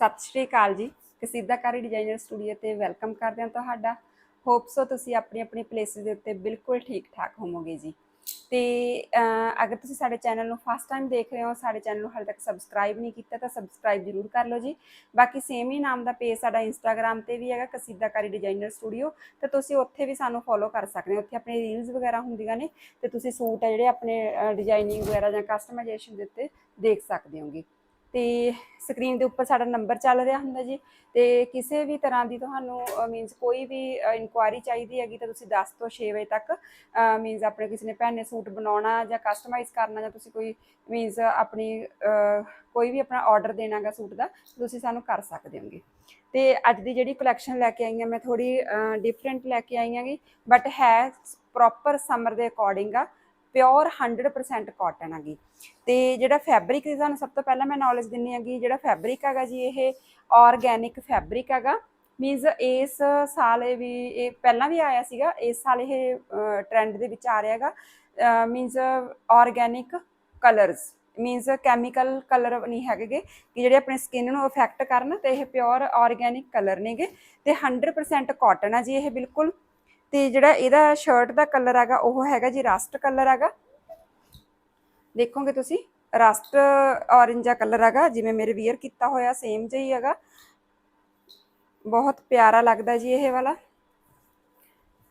ਸਤਿ ਸ਼੍ਰੀ ਅਕਾਲ ਜੀ। Kasidakari designer studio ਤੇ ਵੈਲਕਮ ਕਰਦੇ ਹਾਂ ਤੁਹਾਡਾ। ਹੋਪ ਸੋ ਤੁਸੀਂ ਆਪਣੀ ਆਪਣੀ ਪਲੇਸਿਸ ਦੇ ਉੱਤੇ ਬਿਲਕੁਲ ਠੀਕ ਠਾਕ ਹੋਵੋਗੇ ਜੀ। ਤੇ ਅਗਰ ਤੁਸੀਂ ਸਾਡੇ ਚੈਨਲ ਨੂੰ ਫਸਟ ਟਾਈਮ ਦੇਖ ਰਹੇ ਹੋ, ਸਾਡੇ ਚੈਨਲ ਨੂੰ ਹਾਲੇ ਤੱਕ ਸਬਸਕ੍ਰਾਈਬ ਨਹੀਂ ਕੀਤਾ ਤਾਂ ਸਬਸਕ੍ਰਾਈਬ ਜ਼ਰੂਰ ਕਰ ਲਓ ਜੀ। ਬਾਕੀ ਸੇਮ ਹੀ ਨਾਮ ਦਾ ਪੇਜ ਸਾਡਾ ਇੰਸਟਾਗ੍ਰam ਤੇ ਵੀ ਹੈਗਾ ਕਸੀਦਾਕਾਰੀ ਡਿਜ਼ਾਈਨਰ ਸਟੂਡੀਓ ਤਾਂ ਤੁਸੀਂ ਉੱਥੇ ਵੀ ਸਾਨੂੰ ਫੋਲੋ ਕਰ ਸਕਦੇ ਹੋ। ਉੱਥੇ ਆਪਣੇ ਰੀਲਸ ਵਗੈਰਾ ਹੁੰਦੀਆਂ ਨੇ ਤੇ ਤੁਸੀਂ ਸੂਟ ਆ ਜਿਹੜੇ ਆਪਣੇ ਡਿਜ਼ਾਈਨਿੰਗ ਵਗੈਰਾ ਜਾਂ ਕਸਟਮਾਈਜੇਸ਼ਨ ਦੇ ਉੱਤੇ ਦੇਖ ਸਕਦੇ ਹੋਗੇ। ਤੇ ਸਕਰੀਨ ਦੇ ਉੱਪਰ ਸਾਡਾ ਨੰਬਰ ਚੱਲ ਰਿਹਾ ਹੁੰਦਾ ਜੀ, ਤੇ ਕਿਸੇ ਵੀ ਤਰ੍ਹਾਂ ਦੀ ਤੁਹਾਨੂੰ ਮੀਨਸ ਕੋਈ ਵੀ ਇਨਕੁਆਇਰੀ ਚਾਹੀਦੀ ਹੈਗੀ ਤਾਂ ਤੁਸੀਂ 10 ਤੋਂ 6 ਵਜੇ ਤੱਕ ਮੀਨਸ ਆਪਣੇ ਕਿਸੇ ਨੇ ਭੈਣ ਨੇ ਸੂਟ ਬਣਾਉਣਾ ਜਾਂ ਕਸਟਮਾਈਜ਼ ਕਰਨਾ ਜਾਂ ਤੁਸੀਂ ਕੋਈ ਮੀਨਸ ਆਪਣੀ ਕੋਈ ਵੀ ਆਪਣਾ ਆਰਡਰ ਦੇਣਾਗਾ ਸੂਟ ਦਾ, ਤੁਸੀਂ ਸਾਨੂੰ ਕਰ ਸਕਦੇ ਹੋਗੇ। ਤੇ ਅੱਜ ਦੀ ਜਿਹੜੀ ਕਲੈਕਸ਼ਨ ਲੈ ਕੇ ਆਈ ਹਾਂ, ਮੈਂ ਥੋੜੀ ਡਿਫਰੈਂਟ ਲੈ ਕੇ ਆਈ ਹਾਂਗੀ ਬਟ ਹੈ ਪ੍ਰੋਪਰ ਸਮਰ ਦੇ ਅਕੋਰਡਿੰਗ ਆ। ਪਿਓਰ 100% ਕਾਟਨ ਹੈਗੀ। ਤੇ ਜਿਹੜਾ ਫੈਬਰਿਕ ਦੀ ਤੁਹਾਨੂੰ ਸਭ ਤੋਂ ਪਹਿਲਾਂ ਮੈਂ ਨੌਲੇਜ ਦਿੰਨੀ ਹੈਗੀ, ਜਿਹੜਾ ਫੈਬਰਿਕ ਹੈਗਾ ਜੀ, ਇਹ ਆਰਗੈਨਿਕ ਫੈਬਰਿਕ ਹੈਗਾ। ਮੀਨਸ ਇਸ ਸਾਲ ਇਹ ਵੀ, ਇਹ ਪਹਿਲਾਂ ਵੀ ਆਇਆ ਸੀਗਾ, ਇਸ ਸਾਲ ਇਹ ਟ੍ਰੈਂਡ ਦੇ ਵਿੱਚ ਆ ਰਿਹਾ ਹੈਗਾ। Means organic colours means chemical colour ਨਹੀਂ ਹੈਗੇ ਕਿ ਜਿਹੜੇ ਆਪਣੇ ਸਕਿਨ ਨੂੰ ਅਫੈਕਟ ਕਰਨ ਤੇ ਇਹ ਪਿਓਰ ਆਰਗੈਨਿਕ ਕਲਰ ਨੇਗੇ। ਤੇ 100% ਕਾਟਨ ਆ ਜੀ, ਇਹ ਬਿਲਕੁਲ ਤੇ ਜਿਹੜਾ ਇਹਦਾ ਸ਼ਰਟ ਦਾ ਕਲਰ ਹੈਗਾ, ਉਹ ਹੈਗਾ ਜੀ ਰਸਟ ਕਲਰ ਹੈਗਾ। ਦੇਖੋਗੇ ਤੁਸੀਂ ਰਸਟ ਔਰੇਂਜ ਦਾ ਕਲਰ ਹੈਗਾ, ਜਿਵੇਂ ਮੇਰੇ ਵੀਅਰ ਕੀਤਾ ਹੋਇਆ ਸੇਮ ਜਿਹਾ ਹੀ ਹੈਗਾ। ਬਹੁਤ ਪਿਆਰਾ ਲੱਗਦਾ ਜੀ ਇਹ ਵਾਲਾ।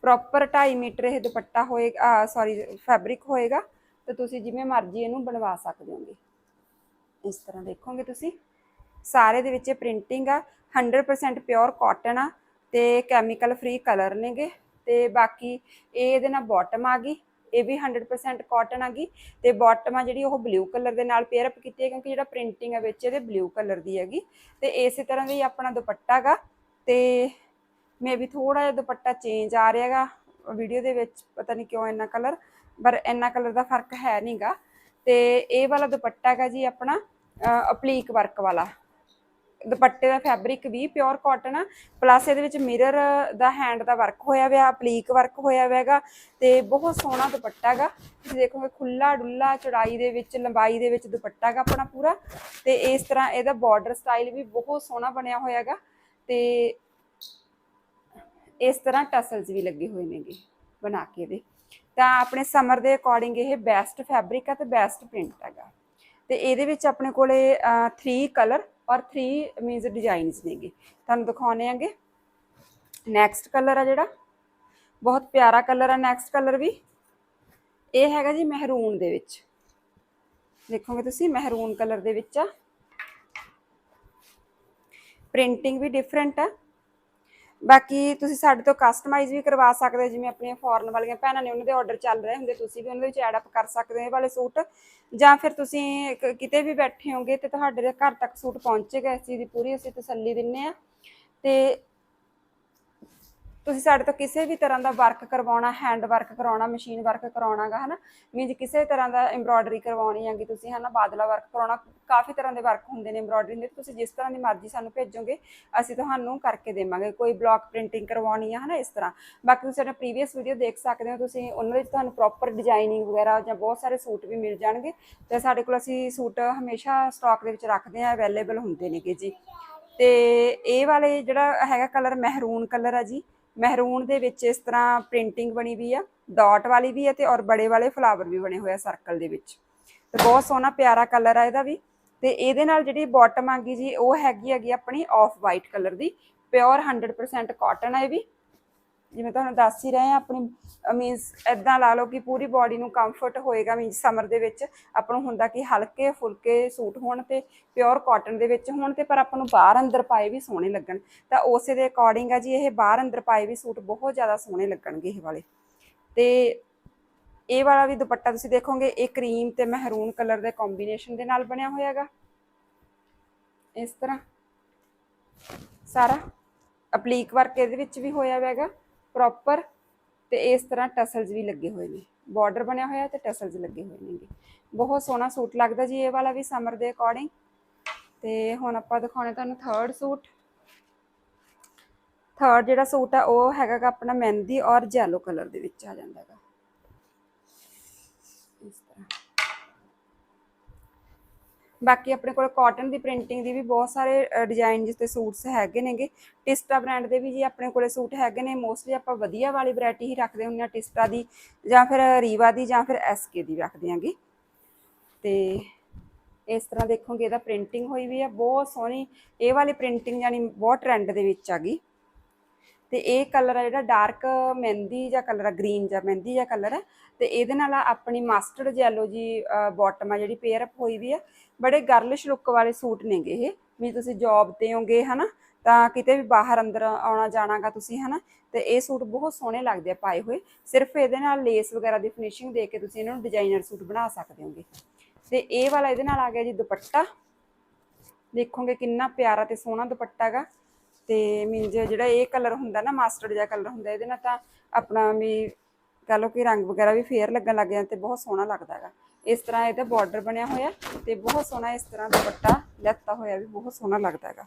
ਪ੍ਰੋਪਰ 2.5 ਮੀਟਰ ਇਹ ਦੁਪੱਟਾ ਹੋਏਗਾ ਸੌਰੀ ਫੈਬਰਿਕ ਹੋਏਗਾ, ਤੇ ਤੁਸੀਂ ਜਿਵੇਂ ਮਰਜ਼ੀ ਇਹਨੂੰ ਬਣਵਾ ਸਕਦੇ ਹੋਗੇ। ਇਸ ਤਰ੍ਹਾਂ ਦੇਖੋਗੇ ਤੁਸੀਂ। ਸਾਰੇ ਦੇ ਵਿੱਚ ਇਹ ਪ੍ਰਿੰਟਿੰਗ ਆ 100% ਪਿਓਰ ਕਾਟਨ ਆ, ਤੇ ਕੈਮੀਕਲ ਫ੍ਰੀ ਕਲਰ ਨੇਗੇ। ਤੇ ਬਾਕੀ ਇਹ ਇਹਦੇ ਨਾਲ ਬਾਟਮ ਆ ਗਈ, ਇਹ ਵੀ 100% ਕਾਟਨ ਆ ਗਈ ਤੇ ਬਾਟਮ ਆ ਜਿਹੜੀ ਉਹ ਬਲੂ ਕਲਰ ਦੇ ਨਾਲ ਪੇਅਰ ਅਪ ਕੀਤੀ ਹੈ ਕਿਉਂਕਿ ਜਿਹੜਾ ਪ੍ਰਿੰਟਿੰਗ ਆ ਵਿੱਚ ਇਹਦੇ ਬਲੂ ਕਲਰ ਦੀ ਹੈਗੀ ਤੇ ਇਸੇ ਤਰ੍ਹਾਂ ਦਾ ਹੀ ਆਪਣਾ ਦੁਪੱਟਾ ਗਾ ਤੇ ਮੇ ਵੀ ਥੋੜਾ ਜਿਹਾ ਦੁਪੱਟਾ ਚੇਂਜ ਆ ਰਿਹਾ ਹੈਗਾ ਵੀਡੀਓ ਦੇ ਵਿੱਚ ਪਤਾ ਨਹੀਂ ਕਿਉਂ ਇੰਨਾ ਕਲਰ ਪਰ ਇੰਨਾ ਕਲਰ ਦਾ ਫ਼ਰਕ ਹੈ ਨਹੀਂਗਾ ਤੇ ਇਹ ਵਾਲਾ ਦੁਪੱਟਾ ਹੈਗਾ ਜੀ ਆਪਣਾ ਅਪਲੀਕ ਵਰਕ ਵਾਲਾ। ਦੁਪੱਟੇ ਦਾ ਫੈਬਰਿਕ ਵੀ ਪਿਓਰ ਕਾਟਨ ਆ ਪਲੱਸ ਇਹਦੇ ਵਿੱਚ ਮਿਰਰ ਦਾ ਹੈਂਡ ਦਾ ਵਰਕ ਹੋਇਆ ਹੋਇਆ ਅਪਲੀਕ ਵਰਕ ਹੋਇਆ ਹੋਇਆ ਹੈਗਾ, ਤੇ ਬਹੁਤ ਸੋਹਣਾ ਦੁਪੱਟਾ ਹੈਗਾ। ਤੁਸੀਂ ਦੇਖੋਗੇ ਖੁੱਲਾ ਡੁੱਲਾ ਚੜਾਈ ਦੇ ਵਿੱਚ, ਲੰਬਾਈ ਦੇ ਵਿੱਚ ਦੁਪੱਟਾ ਹੈਗਾ ਆਪਣਾ ਪੂਰਾ, ਤੇ ਇਸ ਤਰ੍ਹਾਂ ਇਹਦਾ ਬਾਰਡਰ ਸਟਾਈਲ ਵੀ ਬਹੁਤ ਸੋਹਣਾ ਬਣਿਆ ਹੋਇਆ ਹੈਗਾ, ਤੇ ਇਸ ਤਰ੍ਹਾਂ ਟਸਲਸ ਵੀ ਲੱਗੇ ਹੋਏ ਨੇਗੇ ਬਣਾ ਕੇ ਇਹਦੇ। ਤਾਂ ਆਪਣੇ ਸਮਰ ਦੇ ਅਕੋਰਡਿੰਗ ਇਹ ਬੈਸਟ ਫੈਬਰਿਕ ਆ ਤੇ ਬੈਸਟ ਪ੍ਰਿੰਟ ਹੈਗਾ। ਤੇ ਇਹਦੇ ਵਿੱਚ ਆਪਣੇ ਕੋਲੇ 3 ਕਲਰ ਔਰ 3 ਮੀਨਸ ਡਿਜ਼ਾਈਨਸ ਨੇਗੇ। ਤੁਹਾਨੂੰ ਦਿਖਾਉਣੇ ਆਂਗੇ ਨੈਕਸਟ ਕਲਰ ਆ ਜਿਹੜਾ। ਬਹੁਤ ਪਿਆਰਾ ਕਲਰ ਆ ਨੈਕਸਟ ਕਲਰ ਵੀ। ਇਹ ਹੈਗਾ ਜੀ ਮਹਿਰੂਨ ਦੇ ਵਿੱਚ। ਦੇਖੋਗੇ ਤੁਸੀਂ, ਮਹਿਰੂਨ ਕਲਰ ਦੇ ਵਿੱਚ ਆ। ਪ੍ਰਿੰਟਿੰਗ ਵੀ ਡਿਫਰੈਂਟ ਆ। ਬਾਕੀ ਤੁਸੀਂ ਸਾਡੇ ਤੋਂ ਕਸਟਮਾਈਜ਼ ਵੀ ਕਰਵਾ ਸਕਦੇ ਹੋ, ਜਿਵੇਂ ਆਪਣੀਆਂ ਫੋਰਨ ਵਾਲੀਆਂ ਭੈਣਾਂ ਨੇ ਉਹਨਾਂ ਦੇ ਆਰਡਰ ਚੱਲ ਰਹੇ ਹੁੰਦੇ, ਤੁਸੀਂ ਵੀ ਉਹਨਾਂ ਦੇ ਵਿੱਚ ਐਡ ਅਪ ਕਰ ਸਕਦੇ ਹੋ ਇਹ ਵਾਲੇ ਸੂਟ। ਜਾਂ ਫਿਰ ਤੁਸੀਂ ਕਿਤੇ ਵੀ ਬੈਠੇ ਹੋਗੇ ਤੇ ਤੁਹਾਡੇ ਘਰ ਤੱਕ ਸੂਟ ਪਹੁੰਚੇਗਾ, ਇਸ ਚੀਜ਼ ਦੀ ਪੂਰੀ ਅਸੀਂ ਤਸੱਲੀ ਦਿੰਨੇ ਆ ਤੇ ਤੁਸੀਂ ਸਾਡੇ ਤੋਂ ਕਿਸੇ ਵੀ ਤਰ੍ਹਾਂ ਦਾ ਵਰਕ ਕਰਵਾਉਣਾ ਹੈਂਡ ਵਰਕ ਕਰਾਉਣਾ ਮਸ਼ੀਨ ਵਰਕ ਕਰਾਉਣਾਗਾ, ਹਨਾ? ਮੀਨਸ ਕਿਸੇ ਤਰ੍ਹਾਂ ਦਾ ਐਮਬ੍ਰੋਇਡਰੀ ਕਰਵਾਉਣੀ ਹੈਗੀ, ਤੁਸੀਂ ਹਨਾ ਬਾਦਲਾ ਵਰਕ ਕਰਾਉਣਾ, ਕਾਫੀ ਤਰ੍ਹਾਂ ਦੇ ਵਰਕ ਹੁੰਦੇ ਨੇ ਐਮਬ੍ਰੋਇਡਰੀ ਦੇ ਤੁਸੀਂ ਜਿਸ ਤਰ੍ਹਾਂ ਦੀ ਮਰਜ਼ੀ ਸਾਨੂੰ ਭੇਜੋਗੇ, ਅਸੀਂ ਤੁਹਾਨੂੰ ਕਰਕੇ ਦੇਵਾਂਗੇ। ਕੋਈ ਬਲੌਕ ਪ੍ਰਿੰਟਿੰਗ ਕਰਵਾਉਣੀ ਹੈ ਹਨਾ, ਇਸ ਤਰ੍ਹਾਂ। ਬਾਕੀ ਤੁਸੀਂ ਸਾਡਾ ਪ੍ਰੀਵੀਅਸ ਵੀਡੀਓ ਦੇਖ ਸਕਦੇ ਹੋ, ਤੁਸੀਂ ਉਹਨਾਂ ਵਿੱਚ ਤੁਹਾਨੂੰ ਪ੍ਰੋਪਰ ਡਿਜ਼ਾਈਨਿੰਗ ਵਗੈਰਾ ਜਾਂ ਬਹੁਤ ਸਾਰੇ ਸੂਟ ਵੀ ਮਿਲ ਜਾਣਗੇ। ਤੇ ਸਾਡੇ ਕੋਲ ਅਸੀਂ ਸੂਟ ਹਮੇਸ਼ਾ ਸਟਾਕ ਦੇ ਵਿੱਚ ਰੱਖਦੇ ਆ ਅਵੇਲੇਬਲ ਹੁੰਦੇ ਨੇਗੇ ਜੀ। ਤੇ ਇਹ ਵਾਲੇ ਜਿਹੜਾ ਹੈਗਾ ਕਲਰ ਮਹਿਰੂਨ ਕਲਰ ਆ ਜੀ। ਮਹਿਰੂਨ ਦੇ ਵਿੱਚ ਇਸ ਤਰ੍ਹਾਂ ਪ੍ਰਿੰਟਿੰਗ ਬਣੀ ਵੀ ਆ, ਡਾਟ ਵਾਲੀ ਵੀ ਹੈ ਤੇ ਔਰ ਬੜੇ ਵਾਲੇ ਫਲਾਵਰ ਵੀ ਬਣੇ ਹੋਏ ਆ ਸਰਕਲ ਦੇ ਵਿੱਚ। ਤੇ ਬਹੁਤ ਸੋਹਣਾ ਪਿਆਰਾ ਕਲਰ ਆ ਇਹਦਾ ਵੀ। ਤੇ ਇਹਦੇ ਨਾਲ ਜਿਹੜੀ ਬਾਟਮ ਆ ਗਈ ਜੀ, ਉਹ ਹੈਗੀ ਹੈਗੀ ਆਪਣੀ ਆਫ ਵਾਈਟ ਕਲਰ ਦੀ। ਪਿਓਰ 100% ਕਾਟਨ ਆ ਇਹ ਵੀ। ਜਿਵੇਂ ਤੁਹਾਨੂੰ ਦੱਸ ਹੀ ਰਹੇ ਆ ਆਪਣੀ ਮੀਨਸ ਇਦਾਂ ਲਾ ਲਓ ਕਿ ਪੂਰੀ ਬਾਡੀ ਨੂੰ ਕੰਫਰਟ ਹੋਏਗਾ ਮੀਨਸ ਸਮਰ ਦੇ ਵਿੱਚ। ਆਪਾਂ ਨੂੰ ਹੁੰਦਾ ਕਿ ਹਲਕੇ ਫੁਲਕੇ ਸੂਟ ਹੋਣ ਤੇ ਪਿਓਰ ਕਾਟਨ ਦੇ ਵਿੱਚ ਹੋਣ ਤੇ, ਪਰ ਆਪਾਂ ਨੂੰ ਬਾਹਰ ਅੰਦਰ ਪਾਏ ਵੀ ਸੋਹਣੇ ਲੱਗਣ। ਤਾਂ ਉਸੇ ਦੇ ਅਕੋਰਡਿੰਗ ਆ ਜੀ, ਇਹ ਬਾਹਰ ਅੰਦਰ ਪਾਏ ਵੀ ਸੂਟ ਬਹੁਤ ਜ਼ਿਆਦਾ ਸੋਹਣੇ ਲੱਗਣਗੇ ਇਹ ਵਾਲੇ। ਤੇ ਇਹ ਵਾਲਾ ਵੀ ਦੁਪੱਟਾ ਤੁਸੀਂ ਦੇਖੋਗੇ, ਇਹ ਕਰੀਮ ਤੇ ਮਹਿਰੂਨ ਕਲਰ ਦੇ ਕੰਬੀਨੇਸ਼ਨ ਦੇ ਨਾਲ ਬਣਿਆ ਹੋਇਆ ਹੈਗਾ। ਇਸ ਤਰ੍ਹਾਂ। ਸਾਰਾ। ਅਪਲੀਕ ਵਰਕ ਇਹਦੇ ਵਿੱਚ ਵੀ ਹੋਇਆ ਹੋਇਆ ਹੈਗਾ। ਪ੍ਰੋਪਰ ਤੇ ਇਸ ਤਰ੍ਹਾਂ ਟਸਲਸ ਵੀ ਲੱਗੇ ਹੋਏ ਨੇ। ਬਾਰਡਰ ਬਣਿਆ ਹੋਇਆ ਤੇ ਟਸਲਸ ਲੱਗੇ ਹੋਏ ਨੇਗੇ। ਬਹੁਤ ਸੋਹਣਾ ਸੂਟ ਲੱਗਦਾ ਜੀ, ਇਹ ਵਾਲਾ ਵੀ ਸਮਰ ਦੇ ਅਕੋਰਡਿੰਗ ਤੇ ਹੁਣ ਆਪਾਂ ਦਿਖਾਉਣੇ ਤੁਹਾਨੂੰ ਥਰਡ ਸੂਟ। ਥਰਡ ਜਿਹੜਾ ਸੂਟ ਆ, ਉਹ ਹੈਗਾ ਆਪਣਾ ਮਹਿੰਦੀ ਔਰ ਜੈਲੋ ਕਲਰ ਦੇ ਵਿੱਚ ਆ ਜਾਂਦਾ ਹੈਗਾ ਇਸ ਤਰ੍ਹਾਂ। ਬਾਕੀ ਆਪਣੇ ਕੋਲ ਕਾਟਨ ਦੀ ਪ੍ਰਿੰਟਿੰਗ ਦੀ ਵੀ ਬਹੁਤ ਸਾਰੇ ਡਿਜ਼ਾਈਨ ਜਿਸ ਤੇ ਸੂਟਸ ਹੈਗੇ ਨੇਗੇ। ਟਿਸਟਾ ਬ੍ਰਾਂਡ ਦੇ ਵੀ ਜੀ ਆਪਣੇ ਕੋਲੇ ਸੂਟ ਹੈਗੇ ਨੇ ਮੋਸਟਲੀ ਆਪਾਂ ਵਧੀਆ ਵਾਲੀ ਵੈਰਾਈਟੀ ਹੀ ਰੱਖਦੇ ਹੁੰਦੇ ਆ ਟਿਸਟਾ ਦੀ ਜਾਂ ਫਿਰ ਰੀਵਾ ਦੀ ਜਾਂ ਫਿਰ ਐਸਕੇ ਦੀ ਰੱਖਦੇ ਆਂਗੇ ਤੇ ਇਸ ਤਰ੍ਹਾਂ ਦੇਖੋਗੇ ਇਹਦਾ ਪ੍ਰਿੰਟਿੰਗ ਹੋਈ ਵੀ ਆ, ਬਹੁਤ ਸੋਹਣੀ। ਇਹ ਵਾਲੀ ਪ੍ਰਿੰਟਿੰਗ ਯਾਨੀ ਬਹੁਤ ਟ੍ਰੈਂਡ ਦੇ ਵਿੱਚ ਆ ਗਈ। ਤੇ ਇਹ ਕਲਰ ਆ ਜਿਹੜਾ ਡਾਰਕ ਮਹਿੰਦੀ ਜਾਂ ਕਲਰ ਆ ਗ੍ਰੀਨ ਜਾਂ ਮਹਿੰਦੀ ਜਾਂ ਕਲਰ ਹੈ ਤੇ ਇਹਦੇ ਨਾਲ ਆਪਣੀ ਮਾਸਟਰਡ ਜੈਲੋ ਜੀ ਬਾਟਮ ਆ ਜਿਹੜੀ ਪੇਅਰ ਅਪ ਹੋਈ ਵੀ ਆ। ਬੜੇ ਗਰਲਿਸ਼ ਲੁੱਕ ਵਾਲੇ ਸੂਟ ਨੇਗੇ ਇਹ। ਵੀ ਤੁਸੀਂ ਜੌਬ ਤੇ ਹੋਗੇ, ਹਨਾ, ਤਾਂ ਕਿਤੇ ਵੀ ਬਾਹਰ ਅੰਦਰ ਆਉਣਾ ਜਾਣਾਗਾ ਤੁਸੀਂ, ਹਨਾ। ਤੇ ਇਹ ਸੂਟ ਬਹੁਤ ਸੋਹਣੇ ਲੱਗਦੇ ਆ ਪਾਏ ਹੋਏ। ਸਿਰਫ ਇਹਦੇ ਨਾਲ ਲੇਸ ਵਗੈਰਾ ਦੀ ਫਿਨਿਸ਼ਿੰਗ ਦੇ ਕੇ ਤੁਸੀਂ ਇਹਨਾਂ ਨੂੰ ਡਿਜ਼ਾਈਨਰ ਸੂਟ ਬਣਾ ਸਕਦੇ ਹੋਗੇ। ਤੇ ਇਹ ਵਾਲਾ ਇਹਦੇ ਨਾਲ ਆ ਗਿਆ ਜੀ ਦੁਪੱਟਾ। ਦੇਖੋਗੇ ਕਿੰਨਾ ਪਿਆਰਾ ਤੇ ਸੋਹਣਾ ਦੁਪੱਟਾ ਹੈਗਾ ਤੇ ਮੀਨਜ ਜਿਹੜਾ ਇਹ ਕਲਰ ਹੁੰਦਾ ਨਾ ਮਾਸਟਰਡ ਜਿਹਾ ਕਲਰ ਹੁੰਦਾ, ਇਹਦੇ ਨਾਲ ਤਾਂ ਆਪਣਾ ਵੀ ਕਹ ਲਓ ਕਿ ਰੰਗ ਵਗੈਰਾ ਵੀ ਫੇਅਰ ਲੱਗਣ ਲੱਗ ਜਾਂਦਾ ਤੇ ਬਹੁਤ ਸੋਹਣਾ ਲੱਗਦਾ ਹੈਗਾ। ਇਸ ਤਰ੍ਹਾਂ ਇਹਦਾ ਬਾਰਡਰ ਬਣਿਆ ਹੋਇਆ ਤੇ ਬਹੁਤ ਸੋਹਣਾ ਇਸ ਤਰ੍ਹਾਂ ਦੁਪੱਟਾ ਲੈਤਾ ਹੋਇਆ ਵੀ ਬਹੁਤ ਸੋਹਣਾ ਲੱਗਦਾ ਹੈਗਾ।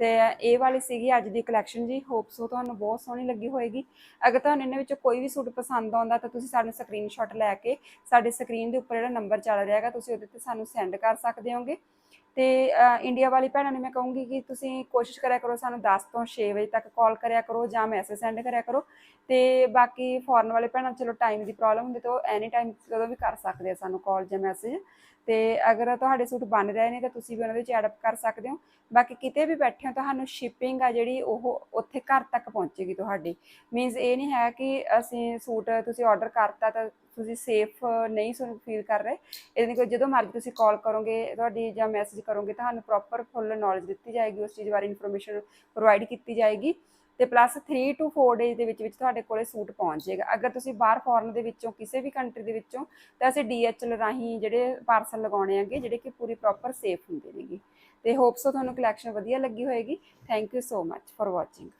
ਤੇ ਇਹ ਵਾਲੀ ਸੀਗੀ ਅੱਜ ਦੀ ਕਲੈਕਸ਼ਨ ਜੀ। ਹੋਪ ਸੋ ਤੁਹਾਨੂੰ ਬਹੁਤ ਸੋਹਣੀ ਲੱਗੀ ਹੋਏਗੀ। ਅਗਰ ਤੁਹਾਨੂੰ ਇਹਨਾਂ ਵਿੱਚੋਂ ਕੋਈ ਵੀ ਸੂਟ ਪਸੰਦ ਆਉਂਦਾ ਤਾਂ ਤੁਸੀਂ ਸਾਨੂੰ ਸਕਰੀਨਸ਼ਾਟ ਲੈ ਕੇ ਸਾਡੇ ਸਕਰੀਨ ਦੇ ਉੱਪਰ ਜਿਹੜਾ ਨੰਬਰ ਚੱਲ ਰਿਹਾ ਹੈਗਾ, ਤੁਸੀਂ ਉਹਦੇ ਤੇ ਸਾਨੂੰ ਸੈਂਡ ਕਰ ਸਕਦੇ ਹੋਗੇ। ਤੇ ਇੰਡੀਆ ਵਾਲੀ ਭੈਣਾਂ ਨੂੰ ਮੈਂ ਕਹੂੰਗੀ ਕਿ ਤੁਸੀਂ ਕੋਸ਼ਿਸ਼ ਕਰਿਆ ਕਰੋ ਸਾਨੂੰ 10 ਤੋਂ 6 ਵਜੇ ਤੱਕ ਕਾਲ ਕਰਿਆ ਕਰੋ ਜਾਂ ਮੈਸੇਜ ਸੈਂਡ ਕਰਿਆ ਕਰੋ ਤੇ ਬਾਕੀ ਫੋਰਨ ਵਾਲੇ ਭੈਣਾਂ, ਚਲੋ ਟਾਈਮ ਦੀ ਪ੍ਰੋਬਲਮ ਹੁੰਦੀ ਤਾਂ ਉਹ ਐਨੀ ਟਾਈਮ ਕਦੋਂ ਵੀ ਕਰ ਸਕਦੇ ਆ ਸਾਨੂੰ ਕਾਲ ਜਾਂ ਮੈਸੇਜ ਤੇ ਅਗਰ ਤੁਹਾਡੇ ਸੂਟ ਬਣ ਰਹੇ ਨੇ ਤਾਂ ਤੁਸੀਂ ਵੀ ਉਹਨਾਂ ਦੇ ਵਿੱਚ ਐਡ ਅਪ ਕਰ ਸਕਦੇ ਹੋ। ਬਾਕੀ ਕਿਤੇ ਵੀ ਬੈਠੇ ਹੋ ਤੁਹਾਨੂੰ ਸ਼ਿਪਿੰਗ ਆ ਜਿਹੜੀ ਉਹ ਉੱਥੇ ਘਰ ਤੱਕ ਪਹੁੰਚੇਗੀ ਤੁਹਾਡੀ। ਮੀਨਸ ਇਹ ਨਹੀਂ ਹੈ ਕਿ ਅਸੀਂ ਸੂਟ ਤੁਸੀਂ ਆਰਡਰ ਕਰਤਾ ਤਾਂ ਤੁਸੀਂ ਸੇਫ ਨਹੀਂ ਫੀਲ ਕਰ ਰਹੇ। ਇਹਦੇ ਕੋਈ ਜਦੋਂ ਮਰਜ਼ੀ ਤੁਸੀਂ ਕਾਲ ਕਰੋਗੇ, ਤੁਹਾਡੀ ਜਾਂ ਮੈਸੇਜ ਕਰੋਗੇ, ਤੁਹਾਨੂੰ ਪ੍ਰੋਪਰ ਫੁੱਲ ਨੌਲੇਜ ਦਿੱਤੀ ਜਾਏਗੀ, ਉਸ ਚੀਜ਼ ਬਾਰੇ ਇਨਫੋਰਮੇਸ਼ਨ ਪ੍ਰੋਵਾਈਡ ਕੀਤੀ ਜਾਏਗੀ ਤੇ ਪਲੱਸ 3 ਟੂ 4 ਡੇਜ਼ ਦੇ ਵਿੱਚ ਵਿੱਚ ਤੁਹਾਡੇ ਕੋਲੇ ਸੂਟ ਪਹੁੰਚ ਜਾਏਗਾ। ਅਗਰ ਤੁਸੀਂ ਬਾਹਰ ਫੋਰਨ ਦੇ ਵਿੱਚੋਂ, ਕਿਸੇ ਵੀ ਕੰਟਰੀ ਦੇ ਵਿੱਚੋਂ, ਤਾਂ ਅਸੀਂ DHL ਰਾਹੀਂ ਜਿਹੜੇ ਪਾਰਸਲ ਲਗਾਉਣੇ ਹੈਗੇ, ਜਿਹੜੇ ਕਿ ਪੂਰੀ ਪ੍ਰੋਪਰ ਸੇਫ ਹੁੰਦੇ ਨੇਗੇ। ਤੇ ਹੋਪਸੋ ਤੁਹਾਨੂੰ ਕਲੈਕਸ਼ਨ ਵਧੀਆ ਲੱਗੀ ਹੋਏਗੀ। Thank you so much for watching